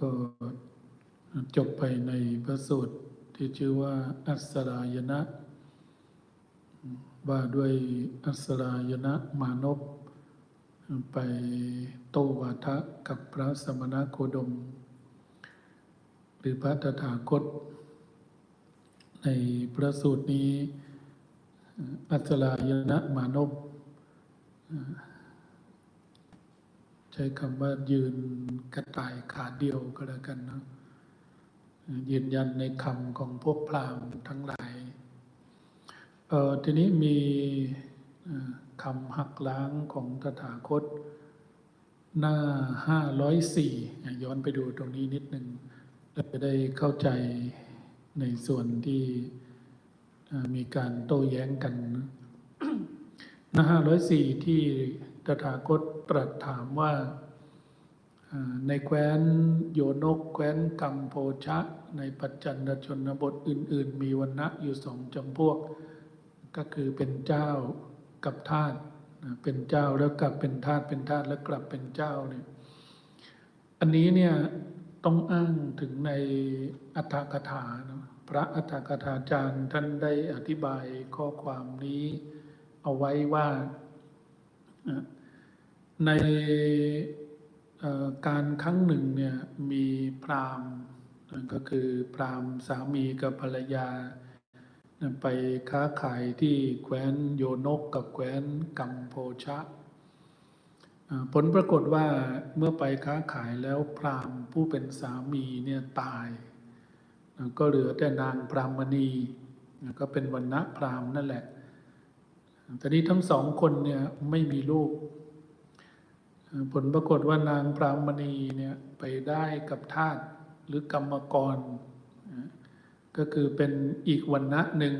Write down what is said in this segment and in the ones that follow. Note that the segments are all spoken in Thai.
ก็จบไปในพระสูตรที่ชื่อว่าอัสรายณะว่าด้วยอัสรายณะมานพไปโตวาทะกับพระสมณโคดม หรือพระตถาคต ในพระสูตรนี้ อัสรายณะมานพ ใช้คำว่ายืนกระต่ายขาเดียวก็แล้วกันนะยืนยันในคำของพวกพราหมณ์ทั้งหลายเออทีนี้มีคำหักล้างของตถาคต หน้าห้าร้อยสี่ย้อนไปดูตรงนี้นิดหนึ่งเราจะได้เข้าใจในส่วนที่มีการโต้แย้งกัน หน้าห้าร้อยสี่ที่ ตถาคตตรัสถามว่าในแคว้นโยนก แคว้นกัมโพชะ ในปัจจันตชนบทอื่น ๆ มีวันณะอยู่สองจำพวก ก็คือเป็นเจ้ากับทาสเป็นเจ้าแล้วกลับเป็นทาสเป็นทาสแล้วกลับเป็นเจ้าเนี่ยอันนี้เนี่ยต้องอ้างถึงในอัตถกถานะพระอัตถกถาจารย์ท่านได้อธิบายข้อความนี้ เอาไว้ว่า ในการครั้งหนึ่งเนี่ยมีพราหมณ์ก็คือพราหมณ์สามีกับภรรยา ไปค้าขายที่แคว้นโยนกกับแคว้นกัมโพชะ ผลปรากฏว่าเมื่อไปค้าขายแล้วพราหมณ์ผู้เป็นสามีเนี่ยตาย ก็เหลือแต่นางพรามณีก็เป็นวันณะพราหมณ์นั่นแหละแต่นี้ทั้งสองคนเนี่ยไม่มีลูก ผลปรากฏว่านางพรามณีเนี่ยไปได้กับทาสหรือกรรมกร ก็คือเป็นอีกวันณะหนึ่ง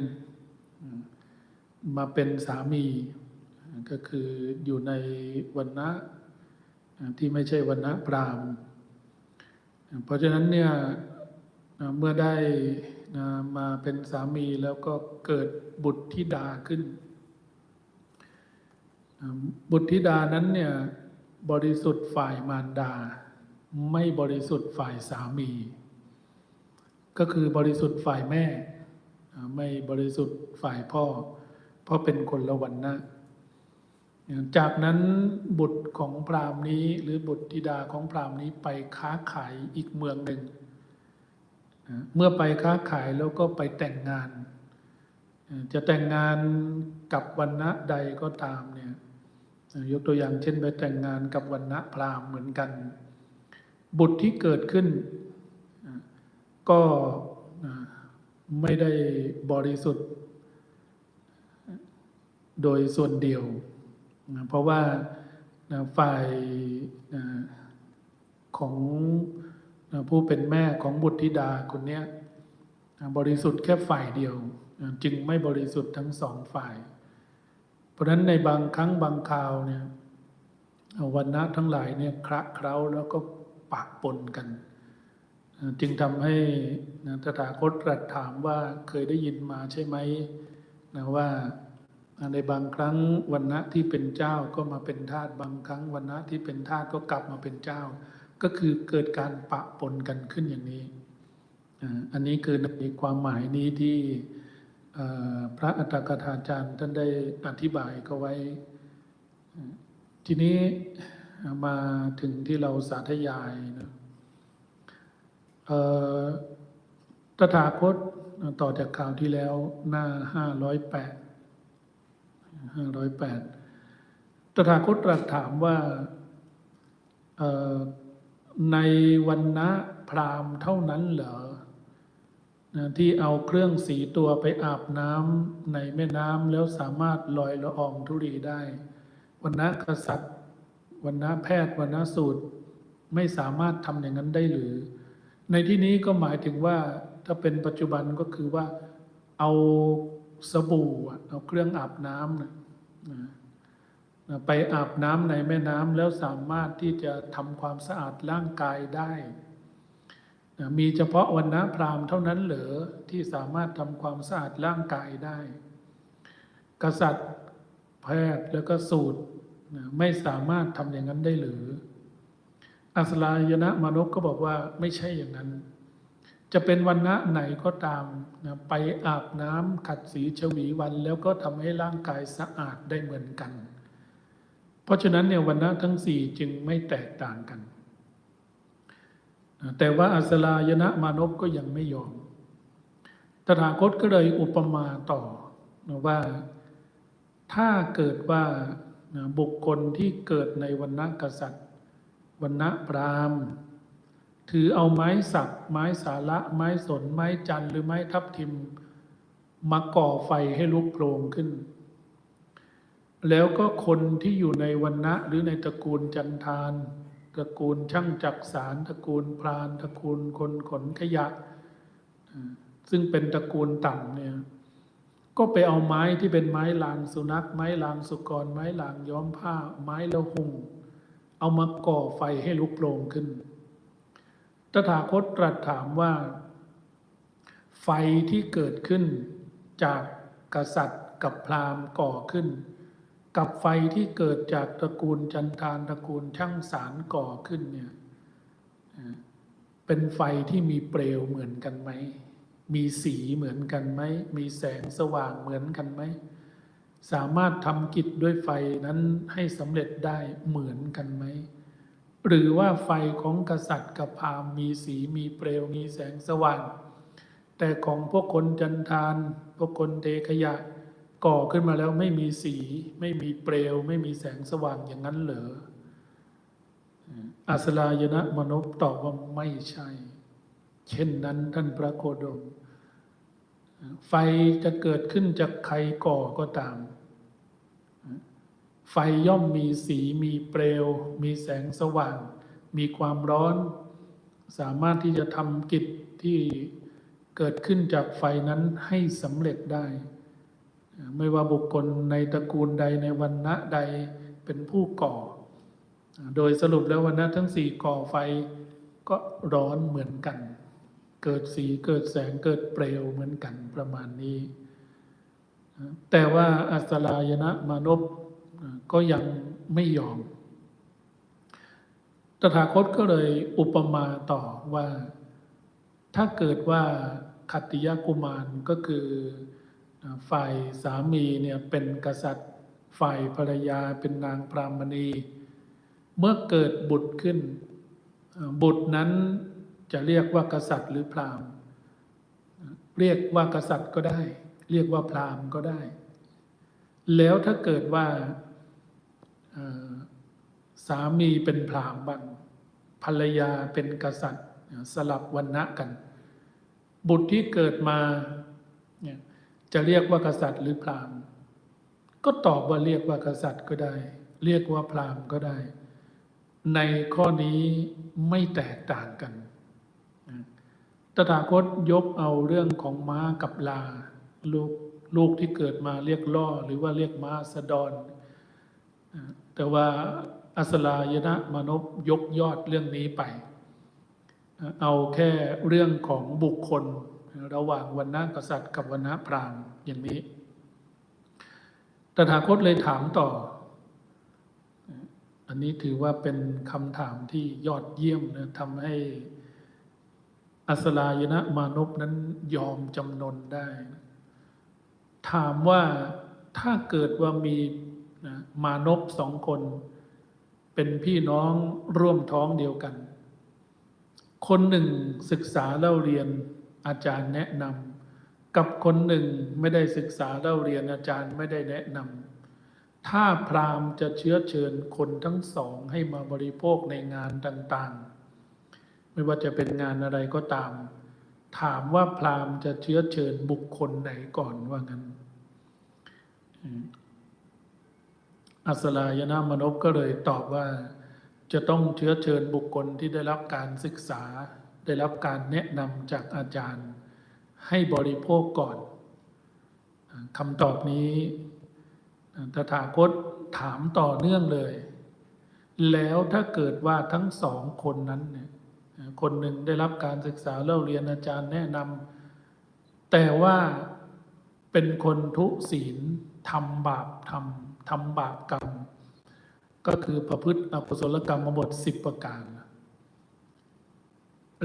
มาเป็นสามี ก็คืออยู่ในวันณะที่ไม่ใช่วันณะพรามเพราะฉะนั้นเนี่ยเมื่อได้มาเป็นสามีแล้วก็เกิดบุตรธิดาขึ้น บุตรธิดานั้นเนี่ย บริสุทธิ์ฝ่ายมารดา ไม่บริสุทธิ์ฝ่ายสามี ก็คือบริสุทธิ์ฝ่ายแม่ ไม่บริสุทธิ์ฝ่ายพ่อ เพราะเป็นคนละวันนะจากนั้นบุตรของพราหมณ์นี้ หรือบุตรธิดาของพราหมณ์นี้ไปค้าขายอีกเมืองหนึ่ง เมื่อไปค้าขายแล้วก็ไปแต่งงาน จะแต่งงานกับวันณะใดก็ตามเนี่ย ยกตัวอย่างเช่นไปแต่งงานกับวันณะพราหมณ์เหมือนกัน บุตรที่เกิดขึ้น ก็ไม่ได้บริสุทธิ์ โดยส่วนเดียว เพราะว่าฝ่ายของผู้เป็นแม่ของบุตรธิดาคนนี้บริสุทธิ์แค่ฝ่ายเดียว จึงไม่บริสุทธิ์ทั้งสองฝ่าย เพราะฉะนั้นในบางครั้งบางคราวเนี่ยวันนะทั้งหลายเนี่ยคระเคล้าแล้วก็ปะปนกัน จึงทำให้ตถาคตตรัสถามว่าเคยได้ยินมาใช่ไหมนะว่าในบางครั้งวันณะที่เป็นเจ้าก็มาเป็นทาสบางครั้งวันณะที่เป็นทาสก็กลับมาเป็นเจ้า ก็คือเกิดการปะปนกันขึ้นอย่างนี้ อันนี้คือในความหมายนี้ที่ พระอัตถกถาจารย์ท่านได้อธิบายก็ไว้ ทีนี้มาถึงที่เราสาธยายนะตถาคตต่อจากข่าวที่แล้วหน้าห้าร้อยแปดห้าร้อยแปดตถาคตตรัสถามว่าในวันนะพรามเท่านั้นเหรอ ที่เอาเครื่องสีตัวไปอาบน้ำในแม่น้ำแล้วสามารถลอยละอองธุรีได้วันนะกษัตริย์วันนะแพทย์วันนะสูตรไม่สามารถทำอย่างนั้นได้หรือ ในที่นี้ก็หมายถึงว่าถ้าเป็นปัจจุบันก็คือว่าเอาสบู่เอาเครื่องอาบน้ำนะไปอาบน้ำในแม่น้ำแล้วสามารถที่จะทำความสะอาดร่างกายได้ มีเฉพาะวันนะพราหมณ์เท่านั้นเหรอที่สามารถทำความสะอาดร่างกายได้ กษัตริย์แพทย์แล้วก็สูตรไม่สามารถทำอย่างนั้นได้หรือ อัสลายนะมานพก็บอกว่าไม่ใช่อย่างนั้น จะเป็นวันณะไหนก็ตามนะไปอาบน้ำขัดสีชวีวัน แล้วก็ทำให้ร่างกายสะอาดได้เหมือนกัน เพราะฉะนั้นเนี่ยวันณะทั้งสี่จึงไม่แตกต่างกัน แต่ว่าอัสลายนะมานพก็ยังไม่ยอม ตถาคตก็เลยอุปมาต่อว่าถ้าเกิดว่าบุคคลที่เกิดในวันณะกษัตริย์วันณะพราหมณ์ ถือเอาไม้สัก ไม้สาระ ไม้สน ไม้จันทร์หรือไม้ทับทิม มาก่อไฟให้ลุกโผลงขึ้น แล้วก็คนที่อยู่ในวันณะหรือในตระกูลจันทาน ตระกูลช่างจักสารตระกูลพรานตระกูลคนขนขยะ ซึ่งเป็นตระกูลต่ำเนี่ยก็ไปเอาไม้ที่เป็นไม้ลางสุนัข ไม้ลางสุกร ไม้ลางย้อมผ้า ไม้ละหุงเอามาก่อไฟให้ลุกโผลงขึ้น ตถาคตตรัสถามว่า ไฟที่เกิดขึ้นจากกษัตริย์กับพราหมณ์ก่อขึ้น กับไฟที่เกิดจากตระกูลจันทานตระกูลช่างสารก่อขึ้นเนี่ยเป็นไฟที่มีเปลวเหมือนกันไหม มีสีเหมือนกันไหม มีแสงสว่างเหมือนกันไหม สามารถทำกิจด้วยไฟนั้นให้สำเร็จได้เหมือนกันไหม หรือว่าไฟของกษัตริย์กับพราหมณ์มีสีมีเปลวมีแสงสว่าง แต่ของพวกคนจันทาน พวกคนเทขยะ ก่อขึ้นมาแล้วไม่มีสี ไม่มีเปลว ไม่มีแสงสว่างอย่างนั้นเหรออัสลายนะมนุษย์ตอบว่าไม่ใช่ เช่นนั้นท่านพระโคดม ไฟจะเกิดขึ้นจากใครก่อก็ตาม ไฟย่อมมีสีมีเปลว มีแสงสว่าง มีความร้อน สามารถที่จะทำกิจที่เกิดขึ้นจากไฟนั้นให้สำเร็จได้ ไม่ว่าบุคคลในตระกูลใดในวันณะใดเป็นผู้ก่อ โดยสรุปแล้ววันณะทั้งสี่ก่อไฟก็ร้อนเหมือนกัน เกิดสีเกิดแสงเกิดเปลวเหมือนกันประมาณนี้ แต่ว่าอัสลายนะมานพก็ยังไม่ยอม ตถาคตก็เลยอุปมาต่อว่า ถ้าเกิดว่าขัตติยกุมารก็คือ ฝ่ายสามีเนี่ยเป็นกษัตริย์ ฝ่ายภรรยาเป็นนางพรามณี เมื่อเกิดบุตรขึ้น บุตรนั้นจะเรียกว่ากษัตริย์หรือพราหมณ์ เรียกว่ากษัตริย์ก็ได้ เรียกว่าพราหมณ์ก็ได้ แล้วถ้าเกิดว่าสามีเป็นพราหมณ์บ้างภรรยาเป็นกษัตริย์สลับวันณะกัน บุตรที่เกิดมา จะเรียกว่ากษัตริย์หรือพราหมณ์ ก็ตอบว่าเรียกว่ากษัตริย์ก็ได้ เรียกว่าพราหมณ์ก็ได้ ในข้อนี้ไม่แตกต่างกันตถาคตยกเอาเรื่องของม้ากับลา ลูกลูกที่เกิดมาเรียกล่อหรือว่าเรียกม้าสะดอน แต่ว่าอัสลายนะมนพยกยอดเรื่องนี้ไป เอาแค่เรื่องของบุคคล ระหว่างวันนะกษัตริย์กับวันนะพราหมณ์อย่างนี้ ตถาคตเลยถามต่อ อันนี้ถือว่าเป็นคำถามที่ยอดเยี่ยมนะทำให้อัสลายนะมานพนั้นยอมจำนนได้ ถามว่าถ้าเกิดว่ามีนะมานพสองคน เป็นพี่น้องร่วมท้องเดียวกัน คนหนึ่งศึกษาเล่าเรียน อาจารย์แนะนำกับคนหนึ่งไม่ได้ศึกษาเล่าเรียนอาจารย์ไม่ได้แนะนำถ้าพราหมณ์จะเชื้อเชิญคนทั้งสองให้มาบริโภคในงานต่างๆ ไม่ว่าจะเป็นงานอะไรก็ตาม ถามว่าพราหมณ์จะเชื้อเชิญบุคคลไหนก่อนว่างั้นอัสลายนะมนพก็เลยตอบว่าจะต้องเชื้อเชิญบุคคลที่ได้รับการศึกษา ได้รับการแนะนำจากอาจารย์ให้บริโภคก่อนคำตอบนี้ตถาคตถามต่อเนื่องเลย แล้วถ้าเกิดว่าทั้งสองคนนั้นเนี่ยคนหนึ่งได้รับการศึกษาเล่าเรียนอาจารย์แนะนำแต่ว่าเป็นคนทุศีลทำบาปทำทำบาปกรรม ก็คือประพฤติอกุศลกรรมบทสิบประการ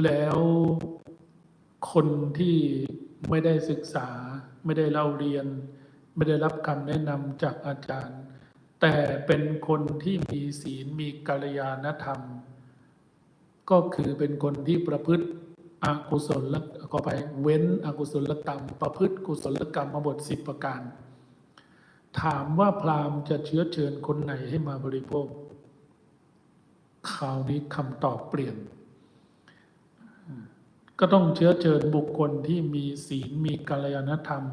แล้วคนที่ไม่ได้ศึกษา ไม่ได้เล่าเรียน ไม่ได้รับคำแนะนำจากอาจารย์ แต่เป็นคนที่มีศีลมีกัลยาณธรรม ก็คือเป็นคนที่ประพฤติอกุศลละก็ไปเว้นอกุศลกรรม ประพฤติกุศลกรรมมาบทสิบประการ ถามว่าพราหมณ์จะเชื้อเชิญคนไหนให้มาบริโภคคราวนี้คำตอบเปลี่ยน ก็ต้องเชื้อเชิญบุคคลที่มีศีลมีกัลยาณธรรม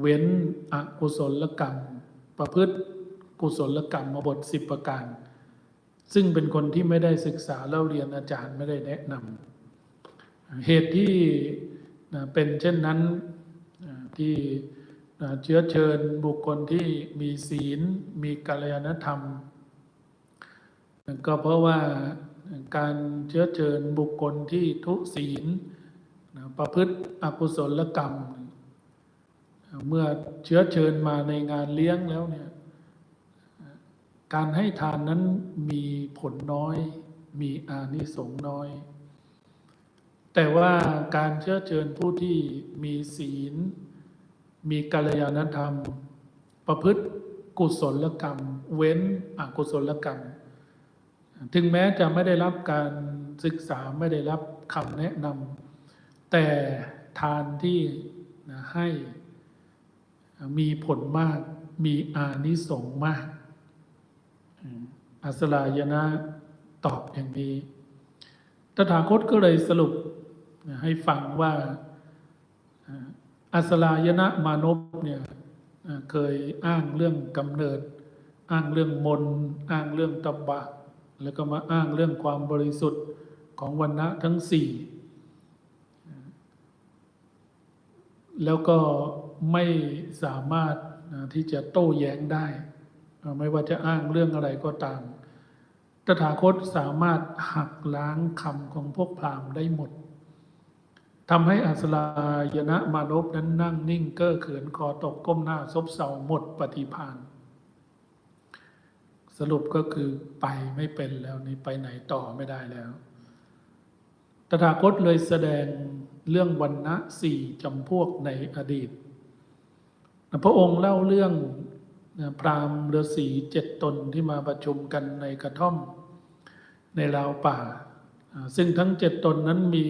เว้นอกุศลกรรม ประพฤติกุศลกรรมมาบทสิบประการ ซึ่งเป็นคนที่ไม่ได้ศึกษาเล่าเรียนอาจารย์ไม่ได้แนะนำเหตุที่เป็นเช่นนั้นที่เชื้อเชิญบุคคลที่มีศีลมีกัลยาณธรรม ก็เพราะว่า การเชื้อเชิญบุคคลที่ทุศีลประพฤติอกุศลกรรม เมื่อเชื้อเชิญมาในงานเลี้ยงแล้วเนี่ยการให้ทานนั้นมีผลน้อย มีอานิสงส์น้อย แต่ว่าการเชื้อเชิญผู้ที่มีศีล มีกัลยาณธรรม ประพฤติกุศลกรรม เว้นอกุศลกรรม ถึงแม้จะไม่ได้รับการศึกษาไม่ได้รับคำแนะนำแต่ทานที่นะให้มีผลมากมีอานิสงส์มาก อัสลายนะตอบอย่างนี้ตถาคตก็เลยสรุปให้ฟังว่าอัสลายนะมานพเนี่ยเคยอ้างเรื่องกำเนิด อ้างเรื่องมน อ้างเรื่องตบะ แล้วก็มาอ้างเรื่องความบริสุทธิ์ของวันนะทั้งสี่แล้วก็ไม่สามารถที่จะโต้แย้งได้ ไม่ว่าจะอ้างเรื่องอะไรก็ตาม ตถาคตสามารถหักล้างคำของพวกพราหมณ์ได้หมดทำให้อัสลายนะมานพนั้นนั่งนิ่งเก้อเขินคอตกก้มหน้าซบเซาหมดปฏิภาณ สรุปก็คือไปไม่เป็นแล้วนี่ไปไหนต่อไม่ได้แล้ว ตถาคตเลยแสดงเรื่องวันณะสี่จำพวกในอดีต พระองค์เล่าเรื่องพราหมณ์ฤาษีเจ็ดตนที่มาประชุมกันในกระท่อมในราวป่า ซึ่งทั้งเจ็ดตนนั้นมี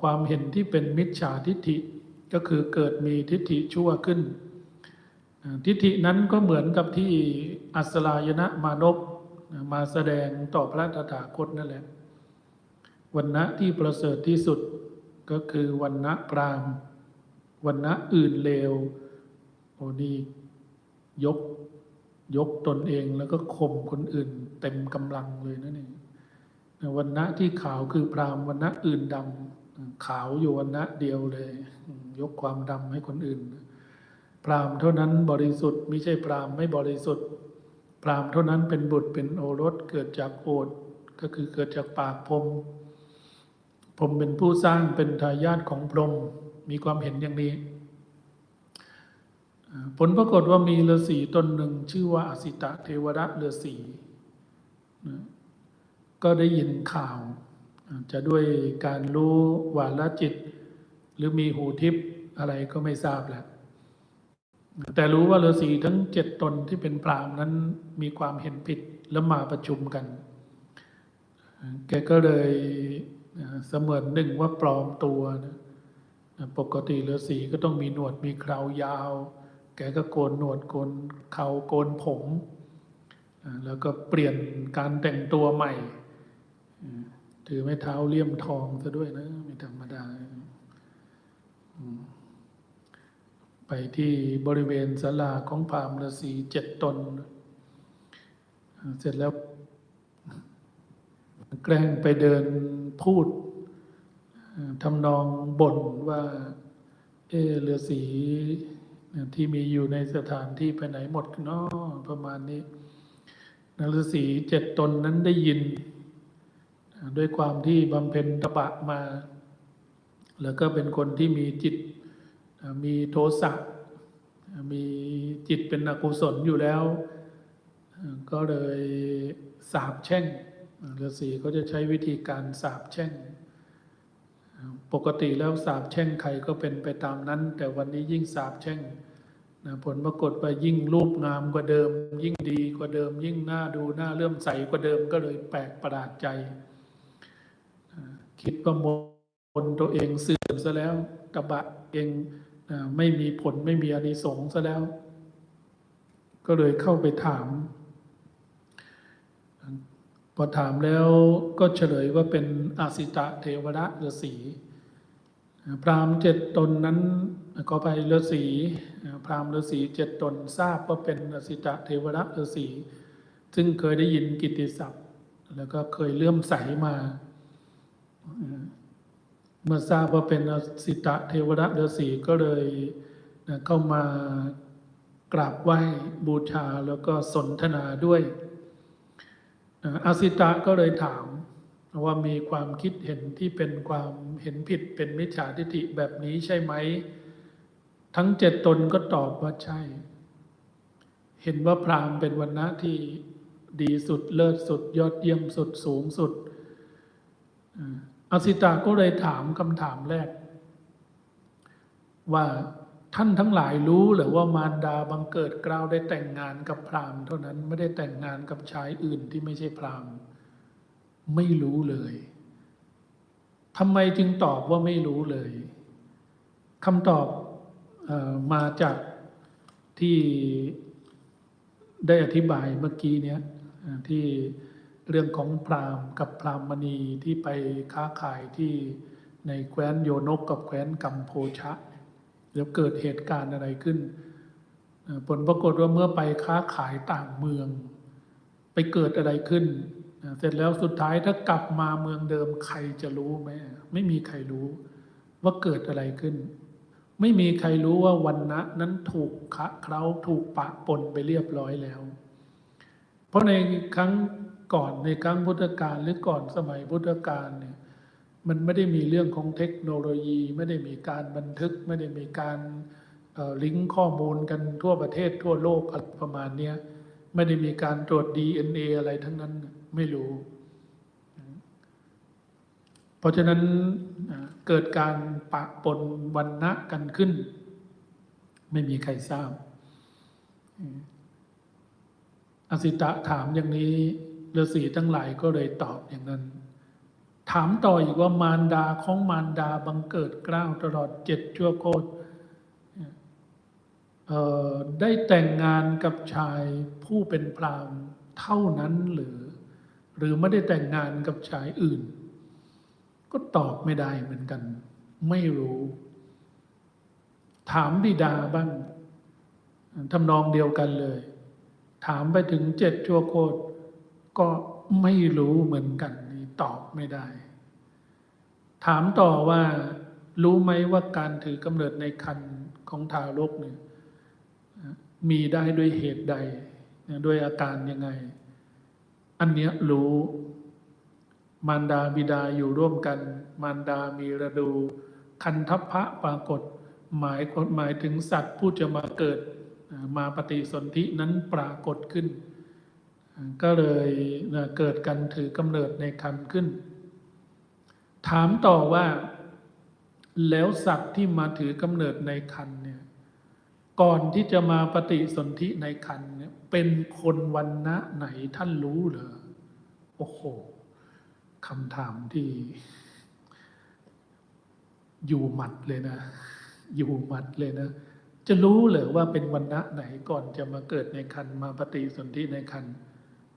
ความเห็นที่เป็นมิจฉาทิฏฐิก็คือเกิดมีทิฏฐิชั่วขึ้น ทิฏฐินั้นก็เหมือนกับที่อัสลายนะมานพมาแสดงต่อพระตถาคตนั่นแหละวันณะที่ประเสริฐที่สุดก็คือวันณะพรามวันณะอื่นเลวโอ้นี่ยกยกตนเองแล้วก็ข่มคนอื่น เต็มกำลังเลยนะนี่วันณะที่ขาวคือพรามวันณะอื่นดำขาวอยู่วันณะเดียวเลย ยกความดำให้คนอื่น รามเท่านั้นบริสุทธิ์ไม่ใช่พรามไม่บริสุทธิ์ พรามเท่านั้นเป็นบุตรเป็นโอรสเกิดจากโอษฐ์ก็คือเกิดจากปากพรหมพรหมเป็นผู้สร้างเป็นทายาทของพรหมมีความเห็นอย่างนี้ ผลปรากฏว่ามีฤาษีตนหนึ่งชื่อว่าอสิตะเทวระฤาษีก็ได้ยินข่าวจจะด้วยการรู้วาลจิต หรือมีหูทิพย์อะไรก็ไม่ทราบแหละ แต่รู้ว่าฤาษีทั้งเจ็ดตนที่เป็นพรามนั้นมีความเห็นผิดแล้วมาประชุมกัน แกก็เลยเสมือนหนึ่งว่าปลอมตัวนะปกติฤาษีก็ต้องมีหนวดมีเคราวยาว แกก็โกนหนวดโกนเขาโกนผม แล้วก็เปลี่ยนการแต่งตัวใหม่ ถือไม้เท้าเลี่ยมทองซะด้วยนะ ไม่ธรรมดา ไปที่บริเวณศาลาของพราหมณ์ฤาษีเจ็ดตน เสร็จแล้วแกล้งไปเดินพูดทำนองบ่นว่า เออฤาษีที่มีอยู่ในสถานที่ไปไหนหมดเนาะประมาณนี้นฤาษีเจ็ดตนนั้นได้ยิน ด้วยความที่บำเพ็ญตบะมา แล้วก็เป็นคนที่มีจิต มีโทสะมีจิตเป็นอกุศลอยู่แล้ว ก็เลยสาบแช่งฤาษีก็จะใช้วิธีการสาบแช่ง ปกติแล้วสาบแช่งใครก็เป็นไปตามนั้น แต่วันนี้ยิ่งสาบแช่งผลปรากฏว่ายิ่งรูปงามกว่าเดิม ยิ่งดีกว่าเดิม ยิ่งน่าดูน่าเลื่อมใสกว่าเดิมก็เลยแปลกประหลาดใจ คิดว่ามนต์ตัวเองเสื่อมซะแล้วตบะเอง ไม่มีผลไม่มีอนิสงส์ซะแล้ว ก็เลยเข้าไปถาม พอถามแล้วก็เฉลยว่าเป็นอาสิตะเทวระฤาษีพราหมณ์เจ็ดตนนั้นก็ไปฤาษีพราหมณ์ฤาษีเจ็ดตนทราบว่าเป็นอาสิตะเทวระฤาษีซึ่งเคยได้ยินกิตติศัพท์ แล้วก็เคยเลื่อมใสมา เมื่อทราบว่าเป็นอสิตะเทวระฤาษีก็เลยเข้ามากราบไหว้บูชาแล้วก็สนทนาด้วยอาสิตะก็เลยถามว่ามีความคิดเห็นที่เป็นความเห็นผิดเป็นมิจฉาทิฏฐิแบบนี้ใช่ไหม ทั้งเจ็ดตนก็ตอบว่าใช่ เห็นว่าพราหมณ์เป็นวันณะที่ดีสุดเลิศสุด ยอดเยี่ยมสุดสูงสุด อาสิตะก็เลยถามคำถามแรก ว่าท่านทั้งหลายรู้หรือว่ามารดาบังเกิดกล่าวได้แต่งงานกับพราหมณ์ เท่านั้นไม่ได้แต่งงานกับชายอื่นที่ไม่ใช่พราหมณ์ ไม่รู้เลยทำไมจึงตอบว่าไม่รู้เลยคำตอบออมาจากที่ได้อธิบายเมื่อกี้เนี้ยที่ เรื่องของพราหมณ์กับพราหมณีที่ไปค้าขายที่ในแคว้นโยนกกับแคว้นกัมโพชะแล้วเกิดเหตุการณ์อะไรขึ้น ผลปรากฏว่าเมื่อไปค้าขายต่างเมือง ไปเกิดอะไรขึ้น เสร็จแล้วสุดท้ายถ้ากลับมาเมืองเดิมใครจะรู้ไหมไม่มีใครรู้ว่าเกิดอะไรขึ้น ไม่มีใครรู้ว่าวันนะนั้นถูกคะเคล้าถูกปะปนไปเรียบร้อยแล้ว เพราะในครั้ง ก่อนในครั้งพุทธกาลหรือก่อนสมัยพุทธกาลเนี่ยมันไม่ได้มีเรื่องของเทคโนโลยี ไม่ได้มีการบันทึก ไม่ได้มีการลิงก์ข้อมูลกันทั่วประเทศทั่วโลกประมาณนี้ไม่ได้มีการตรวจ DNA อะไรทั้งนั้นไม่รู้ เพราะฉะนั้นเกิดการปะปนวันณะกันขึ้น ไม่มีใครทราบอสิตะถามอย่างนี้ ฤาษีทั้งหลายก็เลยตอบอย่างนั้น ถามต่ออีกว่ามารดาของมารดาบังเกิดกล้าวตลอดเจ็ดชั่วโคตรได้แต่งงานกับชายผู้เป็นพราหมณ์เท่านั้นหรือ หรือไม่ได้แต่งงานกับชายอื่น ก็ตอบไม่ได้เหมือนกัน ไม่รู้ ถามบิดาบ้างทำนองเดียวกันเลย ถามไปถึงเจ็ดชั่วโคตร ก็ไม่รู้เหมือนกันนี่ตอบไม่ได้ ถามต่อว่า รู้ไหมว่าการถือกำเนิดในคันของทารกเนี่ยมีได้ด้วยเหตุใดด้วยอาการยังไง อันเนี้ยรู้ มารดาบิดาอยู่ร่วมกัน มารดามีระดู คันทัพพระปรากฏ หมายหมายถึงสัตว์ผู้จะมาเกิดมาปฏิสนธินั้นปรากฏขึ้น ก็เลยเกิดกันถือกำเนิดในคันขึ้น ถามต่อว่า แล้วสัตว์ที่มาถือกำเนิดในคันเนี่ย ก่อนที่จะมาปฏิสนธิในคันเนี่ย เป็นคนวันณะไหนท่านรู้เหรอโอ้โหคำถามที่ อยู่หมัดเลยนะ อยู่หมัดเลยนะ จะรู้เหรอว่าเป็นวันณะไหนก่อนจะมาเกิดในคันมาปฏิสนธิในคัน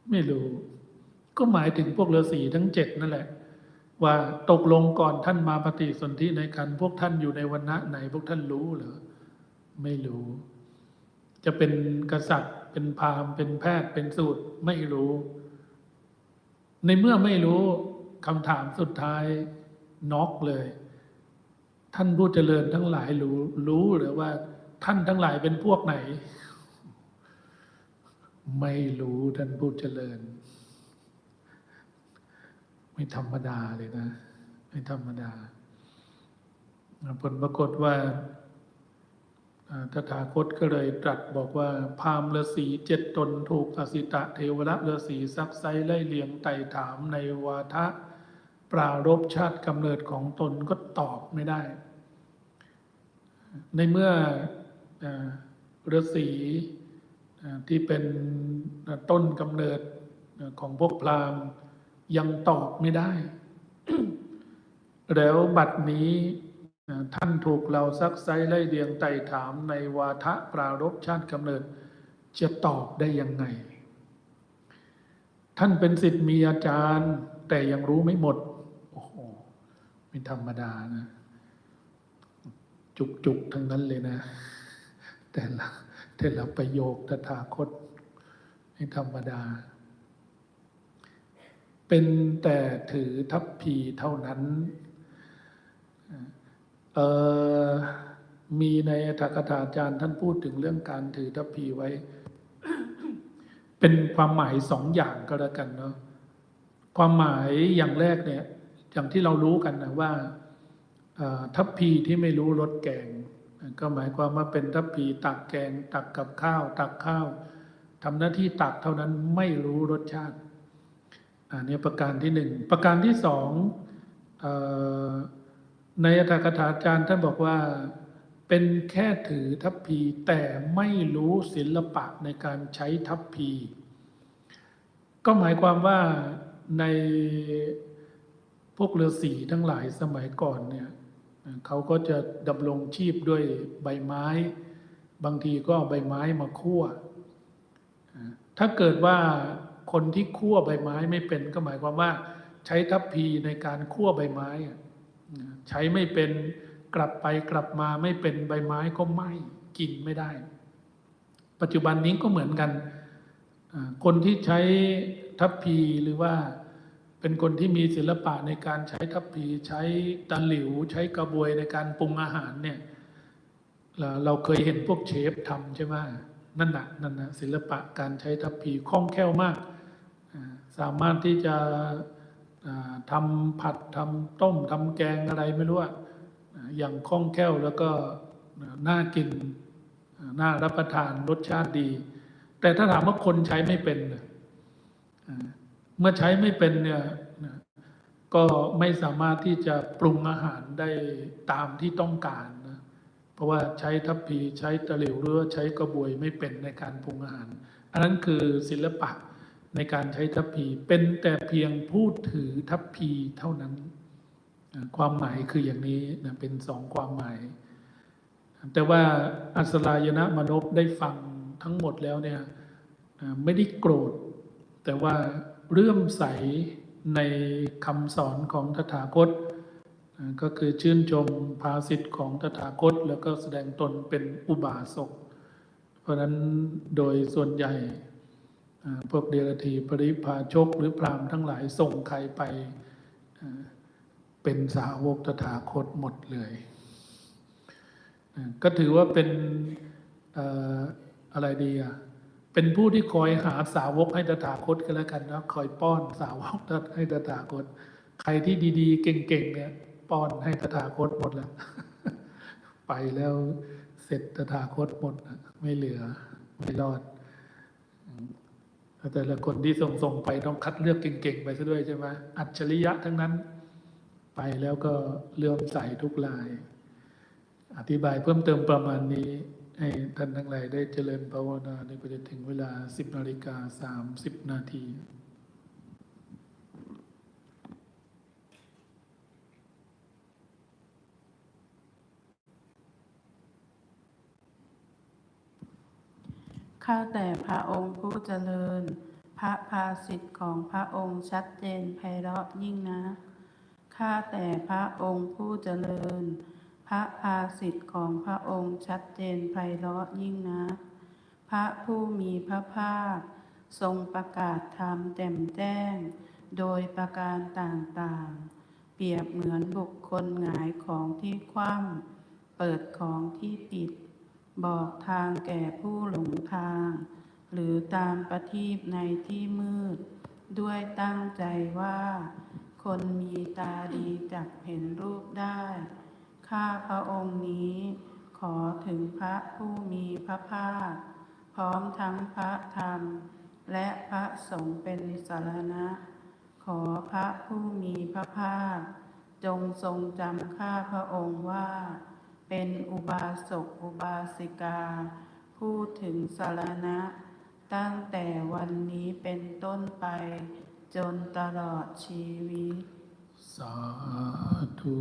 ไม่รู้ ก็หมายถึงพวกฤาษีทั้งเจ็ดนั่นแหละ ว่าตกลงก่อนท่านมาปฏิสนธิในคันพวกท่านอยู่ในวันณะไหนพวกท่านรู้หรือไม่รู้ จะเป็นกษัตริย์ เป็นพราหมณ์เป็นแพทย์เป็นสูตรไม่รู้ ในเมื่อไม่รู้คำถามสุดท้ายน็อกเลย ท่านผู้เจริญทั้งหลายรู้รู้หรือว่าท่านทั้งหลายเป็นพวกไหน ไม่รู้ท่านผู้เจริญ ไม่ธรรมดาเลยนะ ไม่ธรรมดา ผลปรากฏว่าตถาคตก็เลยตรัสบอกว่า พามฤาษีเจ็ดตนถูกอสิตะเทวระฤาษีซักไซไล่เลียงไต่ถามในวาทะปรารบชาติกำเนิดของตนก็ตอบไม่ได้ ในเมื่อฤาษี ที่เป็นต้นกำเนิดของพวกพราหมณ์ยังตอบไม่ได้ แล้วบัดนี้ท่านถูกเราซักไซไล่เรียงไต่ถามในวาทะปรารบชาติกำเนิด จะตอบได้ยังไง ท่านเป็นสิทธิ์มีอาจารย์ แต่ยังรู้ไม่หมด โอ้โหไม่ธรรมดานะ จุกจุกๆทั้งนั้นเลยนะ แต่ละ แต่ละประโยคตถาคตไม่ธรรมดา เป็นแต่ถือทัพพีเท่านั้นมีในอัตถกถาจารย์ท่านพูดถึงเรื่องการถือทัพพีไว้ เป็นความหมายสองอย่างก็แล้วกันเนาะความหมายอย่างแรกเนี่ยอย่างที่เรารู้กันนะว่าทัพพีที่ไม่รู้รสแกง ก็หมายความว่าเป็นทัพพีตักแกง ตักกับข้าว ตักข้าวทำหน้าที่ตักเท่านั้นไม่รู้รสชาติอันนี้ประการที่หนึ่งประการที่สองออในอัตถกถาจารย์ท่านบอกว่าเป็นแค่ถือทัพพีแต่ไม่รู้ศิลปะในการใช้ทัพพี ก็หมายความว่าในพวกฤาษีทั้งหลายสมัยก่อนเนี่ย เขาก็จะดำรงชีพด้วยใบไม้ บางทีก็เอาใบไม้มาคั่ว ถ้าเกิดว่าคนที่คั่วใบไม้ไม่เป็นก็หมายความว่าใช้ทัพพีในการคั่วใบไม้ ใช้ไม่เป็นกลับไปกลับมาไม่เป็นใบไม้ก็ไหม้กินไม่ได้ ปัจจุบันนี้ก็เหมือนกัน คนที่ใช้ทัพพีหรือว่า เป็นคนที่มีศิลปะในการใช้ทัพพีใช้ตะหลิว ใช้กระบวยในการปรุงอาหารเนี่ยเราเคยเห็นพวกเชฟทำใช่ไหมนั่นนะนั่นนะศิลปะการใช้ทัพพีคล่องแคล่วมาก สามารถที่จะอ่าทำผัดทำต้มทำแกงอะไรไม่รู้อะอ่าอย่างคล่องแคล่วแล้วก็น่ากินน่ารับประทานรสชาติดี แต่ถ้าถามว่าคนใช้ไม่เป็นน่ะอ่า เมื่อใช้ไม่เป็นเนี่ยก็ไม่สามารถที่จะปรุงอาหารได้ตามที่ต้องการนะเพราะว่าใช้ทัพพีใช้ตะหลิวหรือว่าใช้กระบวยไม่เป็นในการปรุงอาหาร อันนั้นคือศิลปะในการใช้ทัพพีเป็นแต่เพียงพูดถือทัพพีเท่านั้น ความหมายคืออย่างนี้นะเป็นสองความหมาย แต่ว่าอัศรายนะมนพได้ฟังทั้งหมดแล้วเนี่ยไม่ได้โกรธแต่ว่า เรื่อมใสในคำสอนของตถาคต ก็คือชื่นชมภาสิทธิ์ของตถาคต แล้วก็แสดงตนเป็นอุบาสก เพราะฉะนั้นโดยส่วนใหญ่พวกเดรัจฉีปริพาชกหรือพรามทั้งหลายส่งใครไปเป็นสาวกตถาคตหมดเลย ก็ถือว่าเป็นเอ่ออะไรดีอะ เป็นผู้ที่คอยหาสาวกให้ตถาคตกันแล้วกันนะคอยป้อนสาวกให้ตถาคต ใครที่ดีๆ เก่งๆเนี่ย ป้อนให้ตถาคตหมดแล้ว ไปแล้วเสร็จตถาคตหมดไม่เหลือไม่รอดแต่ละคนที่ส่งส่งไปต้องคัดเลือกเก่งๆไปซะด้วยใช่ไหมอัจฉริยะทั้งนั้น ไปแล้วก็เลื่อมใสทุกราย อธิบายเพิ่มเติมประมาณนี้ ให้ท่านทั้งหลายได้เจริญภาวนาในก็จะถึงเวลา 10นาฬิกา30 นาทีข้าแต่พระองค์ผู้เจริญ พระภาสิทธิ์ของพระองค์ชัดเจนไพเราะยิ่งนะ ข้าแต่พระองค์ผู้เจริญ พระภาสิทธิ์ของพระองค์ชัดเจนไพเราะยิ่งนะพระผู้มีพระภาค ทรงประกาศธรรมแจ่มแจ้ง โดยประการต่างๆ เปรียบเหมือนบุคคลหงายของที่คว่ำเปิดของที่ปิด บอกทางแก่ผู้หลงทาง หรือตามประทีปในที่มืด ด้วยตั้งใจว่า คนมีตาดีจักเห็นรูปได้ ข้าพระองค์นี้ ขอถึงพระผู้มีพระภาค พร้อมทั้งพระธรรม และพระสงฆ์เป็นสารณะ ขอพระผู้มีพระภาค จงทรงจำข้าพระองค์ว่า เป็นอุบาสกอุบาสิกาพูดถึงสารณะ ตั้งแต่วันนี้เป็นต้นไป จนตลอดชีวิต สาธุ